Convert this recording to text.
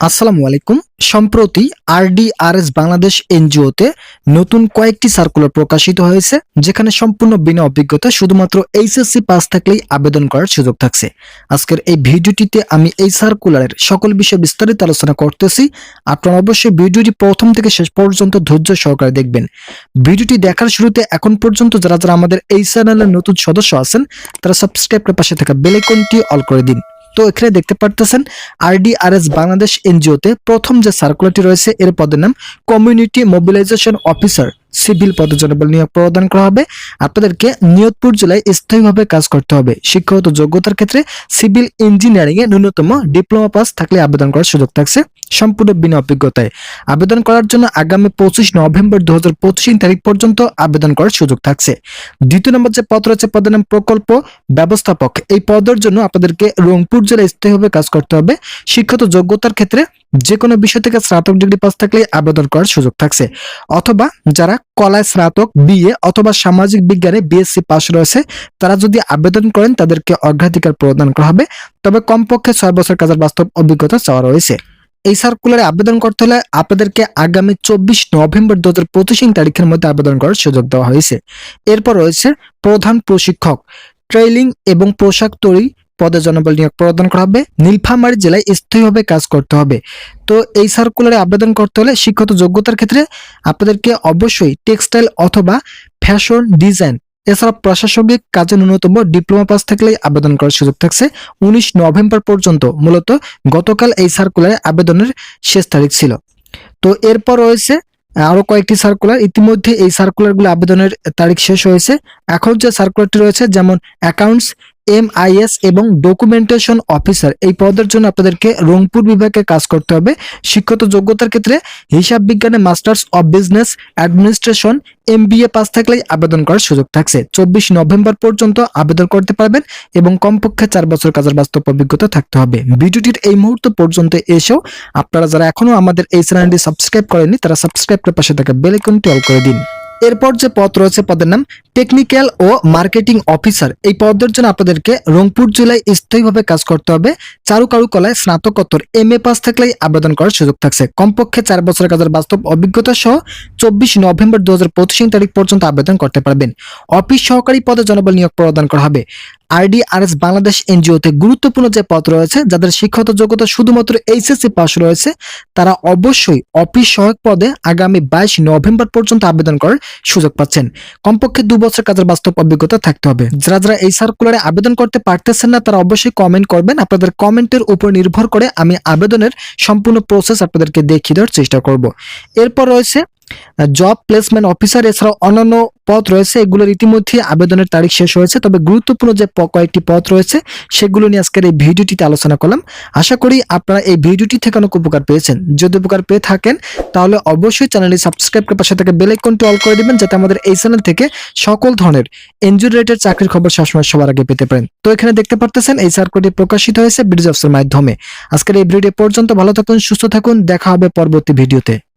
আসসালামু আলাইকুম। সম্প্রতি আরডিআরএস বাংলাদেশ এনজিওতে নতুন কয়েকটি সার্কুলার প্রকাশিত হয়েছে, যেখানে সম্পূর্ণ বিনা অভিজ্ঞতা শুধুমাত্র এইচএসসি পাস থাকলেই আবেদন করার সুযোগ থাকছে। আজকের এই ভিডিওটিতে আমি এই সার্কুলারের সকল বিষয়ে বিস্তারিত আলোচনা করতেছি। আপনারা অবশ্যই ভিডিওটি প্রথম থেকে শেষ পর্যন্ত ধৈর্য সহকারে দেখবেন। ভিডিওটি দেখার শুরুতে এখন পর্যন্ত যারা যারা আমাদের এই চ্যানেলের নতুন সদস্য আছেন, তারা সাবস্ক্রাইব করে পাশে থাকা বেল আইকনটি অল করে দিন। তো এখানে দেখতে পারতেছেন আরডিআরএস বাংলাদেশ এনজিওতে প্রথম যে সার্কুলারটি রয়েছে, এর পদের নাম কমিউনিটি মোবিলাইজেশন অফিসার সিভিল পদের জন্য বলে নিয়োগ প্রদান করা হবে। আপনাদেরকে নিয়তপুর জেলায় স্থায়ীভাবে কাজ করতে হবে। শিক্ষাগত যোগ্যতার ক্ষেত্রে সিভিল ইঞ্জিনিয়ারিং এ ন্যূনতম ডিপ্লোমা পাস থাকলে আবেদন করার সুযোগ থাকছে সম্পূর্ণ বিনা অভিজ্ঞতায়। আবেদন করার জন্য আগামী পঁচিশ নভেম্বর দু হাজার পঁচিশ তারিখ পর্যন্ত আবেদন করার সুযোগ থাকছে। দ্বিতীয় নম্বর যে পদ রয়েছে, পদের নাম প্রকল্প ব্যবস্থাপক। এই পদের জন্য আপনাদেরকে রংপুর জেলায় স্থায়ীভাবে কাজ করতে হবে। শিক্ষাগত যোগ্যতার ক্ষেত্রে যে কোনো বিষয় থেকে স্নাতক ডিগ্রি পাস থাকলে আবেদন করার সুযোগ থাকছে। অথবা যারা কলায় স্নাতক, বিএ অথবা সামাজিক বিজ্ঞানে বিএসসি পাস রয়েছে, তারা যদি আবেদন করেন, তাদেরকে অগ্রাধিকার প্রদান করা হবে। তবে কমপক্ষে ছয় বছর কাজের বাস্তব অভিজ্ঞতা চাওয়া রয়েছে। এই সার্কুলারে আবেদন করতে হলে আপনাদেরকে আগামী চব্বিশ নভেম্বর দু হাজার পঁচিশ তারিখের মধ্যে আবেদন করার সুযোগ দেওয়া হয়েছে। এরপর রয়েছে প্রধান প্রশিক্ষক ট্রেলিং এবং পোশাক তৈরি পদে জনবল নিয়োগ প্রদান করা হবে। নীলফামারী জেলায় স্থায়ীভাবে কাজ করতে হবে। তো এই সার্কুলারে আবেদন করতে হলে শিক্ষত যোগ্যতার ক্ষেত্রে আপনাদেরকে অবশ্যই টেক্সটাইল অথবা ফ্যাশন ডিজাইন এছাড়া প্রশাসনিক কাজে ন্যূনতম ডিপ্লোমা পাস থাকলে আবেদন করার সুযোগ থাকছে। উনিশ নভেম্বর পর্যন্ত মূলত গতকাল এই সার্কুলারে আবেদনের শেষ তারিখ ছিল। তো এরপর রয়েছে আরও কয়েকটি সার্কুলার ইতিমধ্যে এই সার্কুলারগুলো আবেদনের তারিখ শেষ হয়েছে। এখন যে সার্কুলারটি রয়েছে, যেমন অ্যাকাউন্টস এমআইএস এবং ডকুমেন্টেশন অফিসার এই পদের জন্য আপনাদেরকে রংপুর বিভাগে কাজ করতে হবে। শিক্ষত যোগ্যতার ক্ষেত্রে হিসাব বিজ্ঞানে masters of business administration MBA pass থাকলেই আবেদন করার সুযোগ থাকছে। চব্বিশ নভেম্বর পর্যন্ত আবেদন করতে পারবেন এবং কমপক্ষে চার বছর কাজের বাস্তব অভিজ্ঞতা থাকতে হবে। ভিডিওটির এই মুহূর্ত পর্যন্ত এসেও আপনারা যারা এখনও আমাদের এই চ্যানেলটি সাবস্ক্রাইব করেননি, তারা সাবস্ক্রাইব করে পাশে থাকা বেল আইকনটি অল করে দিন। এরপর যে পদ রয়েছে, পদের নাম টেকনিক্যাল ও মার্কেটিং অফিসার এই পদের জন্য আপনাদেরকে রংপুর জেলায় স্থায়ীভাবে কাজ করতে হবে। চারুকারুকলায় স্নাতকোত্তর এম এ পাস থাকলেই আবেদন করার সুযোগ থাকছে। কমপক্ষে চার বছরের কাজের বাস্তব অভিজ্ঞতা সহ চব্বিশ নভেম্বর দু হাজার পঁচিশ তারিখ পর্যন্ত আবেদন করতে পারবেন। অফিস সহকারী পদে জনবল নিয়োগ প্রদান করা হবে। আরডিআরএস বাংলাদেশ এনজিওতে গুরুত্বপূর্ণ যে পদ রয়েছে, যাদের শিক্ষাগত যোগ্যতা শুধুমাত্র এইচএসসি পাস রয়েছে, তারা অবশ্যই অফিস সহায়ক পদে আগামী বাইশ নভেম্বর পর্যন্ত আবেদন করার সুযোগ পাচ্ছেন। কমপক্ষে দু বছর কাজের বাস্তব অভিজ্ঞতা থাকতে হবে। যারা যারা এই সার্কুলারে আবেদন করতে পারতেছেন না, তারা অবশ্যই কমেন্ট করবেন। আপনাদের কমেন্টের উপর নির্ভর করে আমি আবেদনের সম্পূর্ণ প্রসেস আপনাদেরকে দেখিয়ে দেওয়ার চেষ্টা করব। এরপর রয়েছে জব প্লেসমেন্ট অফিসার এছাড়াও অন্যান্য পদ রয়েছে। এগুলোর ইতিমধ্যে আবেদনের তারিখ শেষ হয়েছে। তবে গুরুত্বপূর্ণ যে কয়েকটি পদ রয়েছে, সেগুলো নিয়ে আজকের এই ভিডিওটিতে আলোচনা করলাম। আশা করি আপনারা এই ভিডিওটি থেকে অনেক উপকার পেয়েছেন। যদি উপকার পেয়ে থাকেন, তাহলে অবশ্যই চ্যানেলটি সাবস্ক্রাইব করে পাশে থেকে বেল আইকনটি অল করে দিবেন, যাতে আমাদের এই চ্যানেল থেকে সকল ধরনের এনজিও রিলেটেড চাকরির খবর সবসময় সবার আগে পেতে পারেন। তো এখানে দেখতে পারতেছেন, এই সার্কুলটি প্রকাশিত হয়েছে ব্রিজ অফসের মাধ্যমে। আজকের এই ভিডিও পর্যন্ত ভালো থাকুন, সুস্থ থাকুন, দেখা হবে পরবর্তী ভিডিওতে।